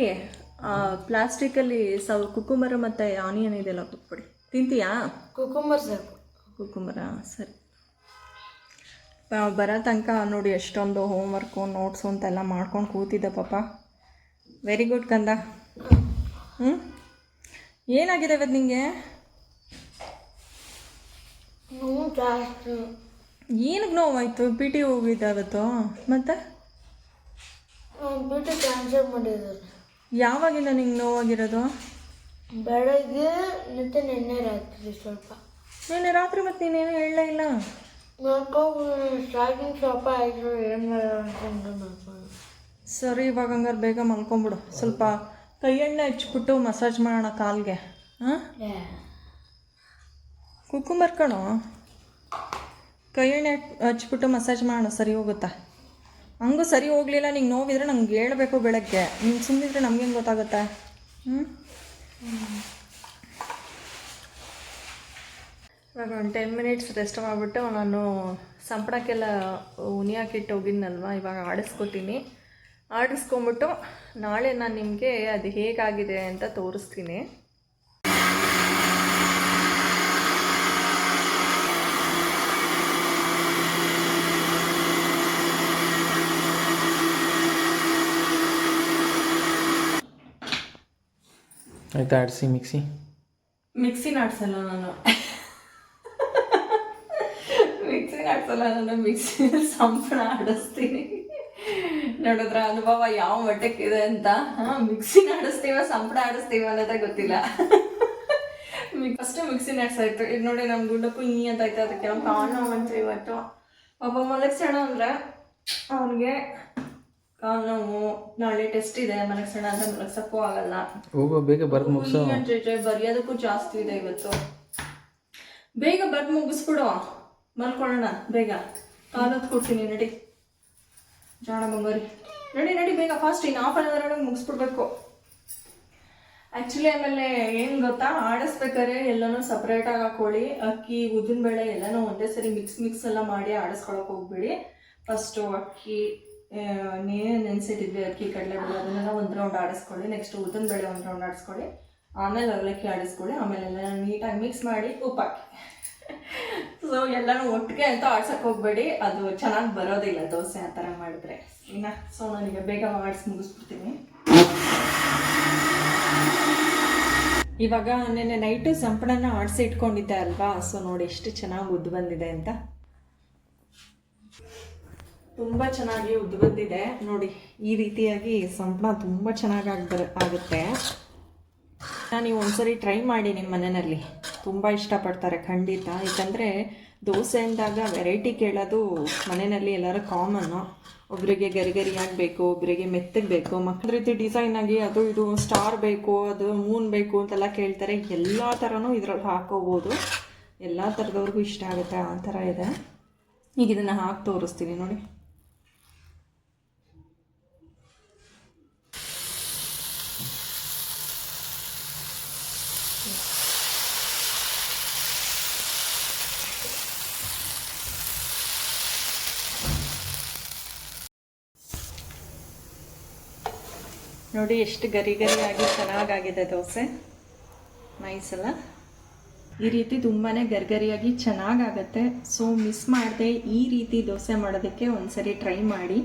ಪ್ಲಾಸ್ಟಿಕಲ್ಲಿ ಸವ್ ಕುಕುಂಬರ ಮತ್ತು ಆನಿಯನ್ ಇದೆಲ್ಲ ಕೊಟ್ಬಿಡಿ ತಿಂತೀಯಾ? ಕುಕುಂಬರ್ ಸಾಕು. ಕುಕುಂಬರ ಸರಿ. ಬರೋ ತನಕ ನೋಡಿ ಎಷ್ಟೊಂದು ಹೋಮ್ವರ್ಕು ನೋಟ್ಸು ಅಂತೆಲ್ಲ ಮಾಡ್ಕೊಂಡು ಕೂತಿದ್ದೆ ಪಾಪ. ವೆರಿ ಗುಡ್ ಕಂದ. ಹ್ಞೂ ಏನಾಗಿದೆ ಇವತ್ತು ಜಾಸ್ತಿ. ಏನಕ್ಕೆ ನೋವಾಯಿತು ಪಿ ಟಿ ಹೋಗಿದ್ದೆ ಅವತ್ತು ಮತ್ತೆ? ಯಾವಾಗಿಂದ ನಿಂಗೆ ನೋವಾಗಿರೋದು? ಬೆಳಗ್ಗೆ ಮತ್ತೆ ನಿನ್ನೆ ರಾತ್ರಿ ಸ್ವಲ್ಪ. ನಿನ್ನೆ ರಾತ್ರಿ ಮತ್ತೆ ನೀನೇನು ಹೇಳಲೇ ಇಲ್ಲ? ಸ್ಟಾರ್ಟಿಂಗ್ ಸ್ವಲ್ಪ ಆಯಿತು ಏನು ಮಾಡ್ಕೊಂಡು ಸರಿ ಇವಾಗ ಹಂಗಾರೆ ಬೇಗ ಮಲ್ಕೊಂಬಿಡು. ಸ್ವಲ್ಪ ಕೈ ಎಣ್ಣೆ ಹಚ್ಬಿಟ್ಟು ಮಸಾಜ್ ಮಾಡೋಣ ಕಾಲ್ಗೆ ಹಾಂ ಕುಕ್ಕುಂಬರ್ ಕಣೋ. ಕೈ ಎಣ್ಣೆ ಹಚ್ಬಿಟ್ಟು ಮಸಾಜ್ ಮಾಡೋಣ, ಸರಿ ಹೋಗುತ್ತಾ? ಹಂಗೂ ಸರಿ ಹೋಗಲಿಲ್ಲ ನಿಂಗೆ ನೋವಿದ್ರೆ ನಂಗೆ ಹೇಳಬೇಕು ಬೆಳಗ್ಗೆ. ನೀನು ಸುಮ್ಮನಿದ್ರೆ ಹೆಂಗೆ ಗೊತ್ತಾಗುತ್ತೆ? ಹ್ಞೂ ಇವಾಗ ಒಂದು ಟೆನ್ ಮಿನಿಟ್ಸ್ ರೆಸ್ಟ್ ಮಾಡಿಬಿಟ್ಟು ನಾನು ಸಂಪಣಕ್ಕೆಲ್ಲ ಉನಿಯಾಕಿಟ್ಟು ಹೋಗಿದ್ನಲ್ವ, ಇವಾಗ ಆಡಿಸ್ಕೊತೀನಿ. ಆಡಿಸ್ಕೊಂಬಿಟ್ಟು ನಾಳೆ ನಾನು ನಿಮಗೆ ಅದು ಹೇಗಾಗಿದೆ ಅಂತ ತೋರಿಸ್ತೀನಿ. ಆಯ್ತಾ ಆಡಿಸಿ ಮಿಕ್ಸಿ? ಮಿಕ್ಸಿ ಆಡಿಸಲ್ಲ ನಾನು. ಮಿಕ್ಸಿ ಆಡಿಸಲ್ಲ ನಾನು ಮಿಕ್ಸಿ ಸಂಪಣ ಆಡಿಸ್ತೀನಿ. ನೋಡಿದ್ರ ಅನುಭವ ಯಾವ ಮಟ್ಟಕ್ಕಿದೆ ಅಂತ? ಹಾಂ ಮಿಕ್ಸಿ ಆಡಿಸ್ತೀವ ಸಂಪಡ ಆಡಿಸ್ತೀವ ಅನ್ನೋದೇ ಗೊತ್ತಿಲ್ಲ. First mixie ನಾಡ್ಸಾಯ್ತು. ಇದು ನೋಡಿ ನಮ್ಮ ಗುಂಡಕ್ಕೂ ಈ ಅಂತ ಆಯ್ತು ಅದಕ್ಕೆ ಅವ್ನು ಕಾಲು ನೋವು ಅಂತ ಇವತ್ತು. ಒಬ್ಬ ಮಲಗ್ಸೋಣ ಅಂದ್ರೆ ಅವನಿಗೆ ಕಾಲು ನೋವು ನಾಳೆ ಟೆಸ್ಟ್ ಇದೆ ಮಲಗ್ಸೋಣ ಅಂತ ಮಲಗ್ಸಕ್ಕೂ ಆಗಲ್ಲ. ಹೋಗೋ ಬೇಗ ಬರ್ದು ಮುಗಿಸೋ. ಬರೆಯೋದಕ್ಕೂ ಜಾಸ್ತಿ ಇದೆ ಇವತ್ತು. ಬೇಗ ಬರ್ದು ಮುಗಿಸ್ಬಿಡು. ಮಲ್ಕೊಳ್ಳೋಣ ಬೇಗ. ಕಾಲತ್ ಕೊಡ್ತೀನಿ ನಡಿ. ಜಾಣ ಬಂಗಾರಿ ನಡಿ ನಡಿ, ಬೇಗ ಫಾಸ್ಟ್ ಇನ್ನು ಹಾಫ್ ಅನ್ ಒಳಗೆ ಮುಗಿಸ್ಬಿಡ್ಬೇಕು. ಆ್ಯಕ್ಚುಲಿ ಆಮೇಲೆ ಏನು ಗೊತ್ತಾ? ಆಡಿಸ್ಬೇಕಾದ್ರೆ ಎಲ್ಲನೂ ಸಪ್ರೇಟಾಗಿ ಹಾಕೊಳ್ಳಿ. ಅಕ್ಕಿ, ಉದ್ದಿನಬೇಳೆ ಎಲ್ಲನೂ ಒಂದೇ ಸರಿ ಮಿಕ್ಸ್ ಮಿಕ್ಸ್ ಎಲ್ಲ ಮಾಡಿ ಆಡಿಸ್ಕೊಳಕ್ಕೆ ಹೋಗ್ಬೇಡಿ. ಫಸ್ಟು ಅಕ್ಕಿ ನೀವೇ ನೆನೆಸಿಟ್ಟಿದ್ವಿ, ಅಕ್ಕಿ, ಕಡಲೆಬೇಳೆ, ಅದನ್ನೆಲ್ಲ ಒಂದು ರೌಂಡ್ ಆಡಿಸ್ಕೊಳ್ಳಿ. ನೆಕ್ಸ್ಟ್ ಉದ್ದಿನಬೇಳೆ ಒಂದು ರೌಂಡ್ ಆಡಿಸ್ಕೊಳ್ಳಿ. ಆಮೇಲೆ ಅವಲಕ್ಕಿ ಆಡಿಸ್ಕೊಳ್ಳಿ. ಆಮೇಲೆ ಎಲ್ಲ ನೀಟಾಗಿ ಮಿಕ್ಸ್ ಮಾಡಿ ಉಪ್ಪಾಕಿ. ಸೊ ಎಲ್ಲಾನು ಒಟ್ಟಿಗೆ ಅಂತ ಆಡ್ಸಕ್ ಹೋಗ್ಬೇಡಿ. ಅದು ಚೆನ್ನಾಗಿ ಬರೋದಿಲ್ಲ ದೋಸೆ ಆ ಥರ ಮಾಡಿದ್ರೆ. ಇನ್ನ ಸೊ ನನಗೆ ಬೇಗ ಮಾಡಿಸಿ ಮುಗಿಸ್ಬಿಡ್ತೀನಿ. ಇವಾಗ ನೆನ್ನೆ ನೈಟು ಸಂಪಳನ ಆಡಿಸಿ ಇಟ್ಕೊಂಡಿದ್ದೆ ಅಲ್ವಾ? ಸೊ ನೋಡಿ ಎಷ್ಟು ಚೆನ್ನಾಗಿ ಉದ್ದು ಬಂದಿದೆ ಅಂತ. ತುಂಬ ಚೆನ್ನಾಗಿ ಉದ್ದು ಬಂದಿದೆ. ನೋಡಿ, ಈ ರೀತಿಯಾಗಿ ಸಂಪಳ ತುಂಬ ಚೆನ್ನಾಗಿ ಆಗ್ಬರ ಆಗುತ್ತೆ. ನೀವು ಒಂದ್ಸರಿ ಟ್ರೈ ಮಾಡಿ ನಿಮ್ಮ ಮನೆಯಲ್ಲಿ. ತುಂಬ ಇಷ್ಟಪಡ್ತಾರೆ ಖಂಡಿತ. ಯಾಕಂದರೆ ದೋಸೆ ಅಂದಾಗ ವೆರೈಟಿ ಕೇಳೋದು ಮನೆಯಲ್ಲಿ ಎಲ್ಲರೂ ಕಾಮನ್ನು ಒಬ್ಬರಿಗೆ ಗರಿ ಗರಿಯಾಗಿ ಬೇಕು ಒಬ್ಬರಿಗೆ ಮೆತ್ತಗೆ ಬೇಕು ಮಕ್ಕಳ ರೀತಿ ಡಿಸೈನ್ ಆಗಿ ಅದು ಇದು ಸ್ಟಾರ್ ಬೇಕು, ಅದು ಮೂನ್ ಬೇಕು ಅಂತೆಲ್ಲ ಕೇಳ್ತಾರೆ. ಎಲ್ಲ ಥರನೂ ಇದ್ರಲ್ಲಿ ಹಾಕೋಬೋದು. ಎಲ್ಲ ಥರದವ್ರಿಗೂ ಇಷ್ಟ ಆಗುತ್ತೆ ಆ ಥರ ಇದೆ. ಈಗ ಇದನ್ನು ಹಾಕಿ ತೋರಿಸ್ತೀನಿ ನೋಡಿ. ನೋಡಿ ಎಷ್ಟು ಗರಿ ಗರಿಯಾಗಿ ಚೆನ್ನಾಗಾಗಿದೆ ದೋಸೆ. ನೈಸ್ ಅಲ್ಲ? ಈ ರೀತಿ ತುಂಬಾ ಗರ್ಗರಿಯಾಗಿ ಚೆನ್ನಾಗಾಗತ್ತೆ. ಸೊ ಮಿಸ್ ಮಾಡದೆ ಈ ರೀತಿ ದೋಸೆ ಮಾಡೋದಕ್ಕೆ ಒಂದ್ಸರಿ ಟ್ರೈ ಮಾಡಿ.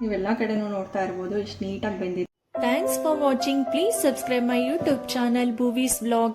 ನೀವೆಲ್ಲ ಕಡೆನೂ ನೋಡ್ತಾ ಇರ್ಬೋದು ಎಷ್ಟು ನೀಟಾಗಿ ಬಂದಿದೆ. Thanks for watching please subscribe my YouTube channel Boovi's Vlog.